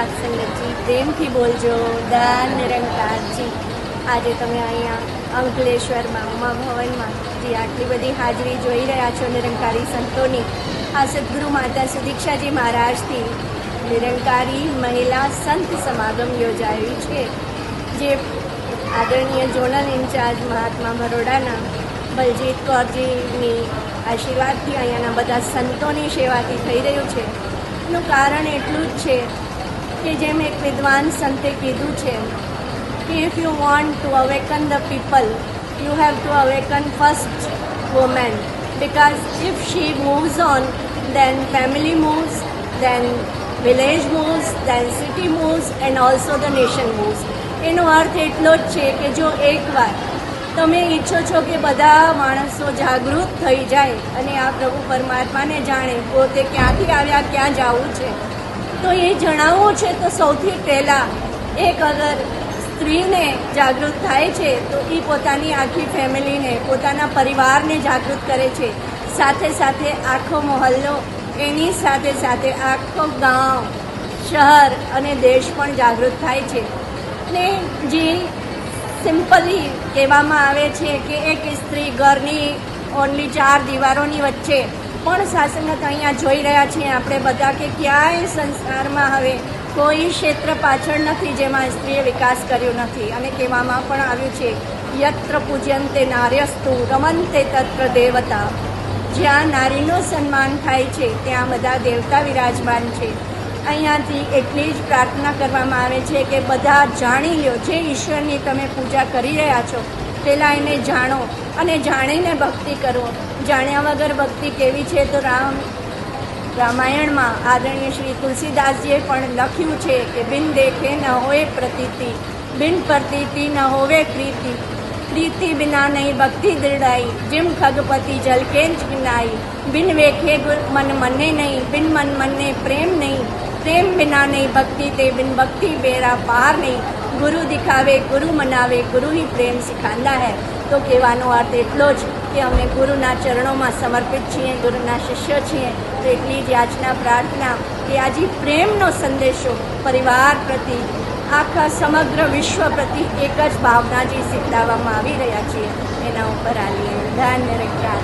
સાત સંગતજી પ્રેમથી બોલજો, દાન નિરંકારજી આજે તમે અહીંયા અંકલેશ્વરમાં ઉમા ભવનમાં જે આટલી બધી હાજરી જોઈ રહ્યા છો નિરંકારી સંતોની, આ સદગુરુ માતા સુદીક્ષાજી મહારાજથી નિરંકારી મહિલા સંત સમાગમ યોજાયું છે, જે આદરણીય ઝોનલ ઇન્ચાર્જ મહાત્મા બરોડાના બલજીત કૌરજીની આશીર્વાદથી અહીંયાના બધા સંતોની સેવાથી થઈ રહ્યું છે. એનું કારણ એટલું જ છે કે જેમ એક વિદ્વાન સંતે કીધું છે કે if you want to awaken the people you have to awaken first women because if she moves on then family moves then village moves then city moves and also the nation moves એનો અર્થ એટલો જ છે કે જો એકવાર તમે ઈચ્છો છો કે બધા માણસો જાગૃત થઈ જાય અને આ પ્રભુ પરમાત્માને જાણે, પોતે ક્યાંથી આવ્યા, ક્યાં જવું છે? તો એ જણાવવું છે તો સૌથી પહેલાં એક અગર સ્ત્રીને જાગૃત થાય છે, તો એ પોતાની આખી ફેમિલીને, પોતાના પરિવારને જાગૃત કરે છે. સાથે સાથે આખો મહોલ્લો એની સાથે સાથે આખો ગામ, શહેર અને દેશ પણ જાગૃત થાય છે. ને જે સિમ્પલી કહેવામાં આવે છે કે એક સ્ત્રી ઘરની ઓનલી ચાર દિવારોની વચ્ચે પણ શાસનત અહીંયા જોઈ રહ્યા છીએ આપણે બધા કે ક્યાંય સંસારમાં હવે કોઈ ક્ષેત્ર પાછળ નથી જેમાં સ્ત્રીએ વિકાસ કર્યો નથી. અને કહેવામાં પણ આવ્યું છે, યત્ર પૂજ્યંતે નાર્યસ્તુ રમંતે તત્ર દેવતા. જ્યાં નારીનું સન્માન થાય છે, ત્યાં બધા દેવતા વિરાજમાન છે. અહીંયાથી એટલી જ પ્રાર્થના કરવામાં આવે છે કે બધા જાણી લો જે ઈશ્વરની તમે પૂજા કરી રહ્યા છો પહેલાં એને જાણો અને જાણીને ભક્તિ કરો. જાણ્યા વગર ભક્તિ કેવી છે? તો રામ રામાયણમાં આદરણીય શ્રી તુલસીદાસજીએ પણ લખ્યું છે કે બિન દેખે ન હોય પ્રતીતિ, બિન પ્રતીતિ ન હોવે પ્રીતિ. પ્રીતિ બિના નહીં ભક્તિ દૃઢાઈ જેમ ખગપતિ જલ બિનાઈ બિન વેખે મન મને નહીં, બિન મન મને પ્રેમ નહીં. પ્રેમ બિના નહીં, ભક્તિ તે બિન ભક્તિ બેરા પાર નહીં. ગુરુ દિખાવે, ગુરુ મનાવે ગુરુ ही પ્રેમ સિખાંદા હૈ. તો કહેવાનો અર્થ એટલો જ કે અમે ગુરુના ચરણોમાં સમર્પિત છીએ, ગુરુના શિષ્ય છીએ. તો એટલી જ આજના પ્રાર્થના કે આજે પ્રેમનો સંદેશો પરિવાર પ્રતિ, આખા સમગ્ર વિશ્વ પ્રતિ એક જ ભાવનાજી શીખડાવવામાં આવી રહ્યા છીએ. એના ઉપર આલીએ નિરંકાર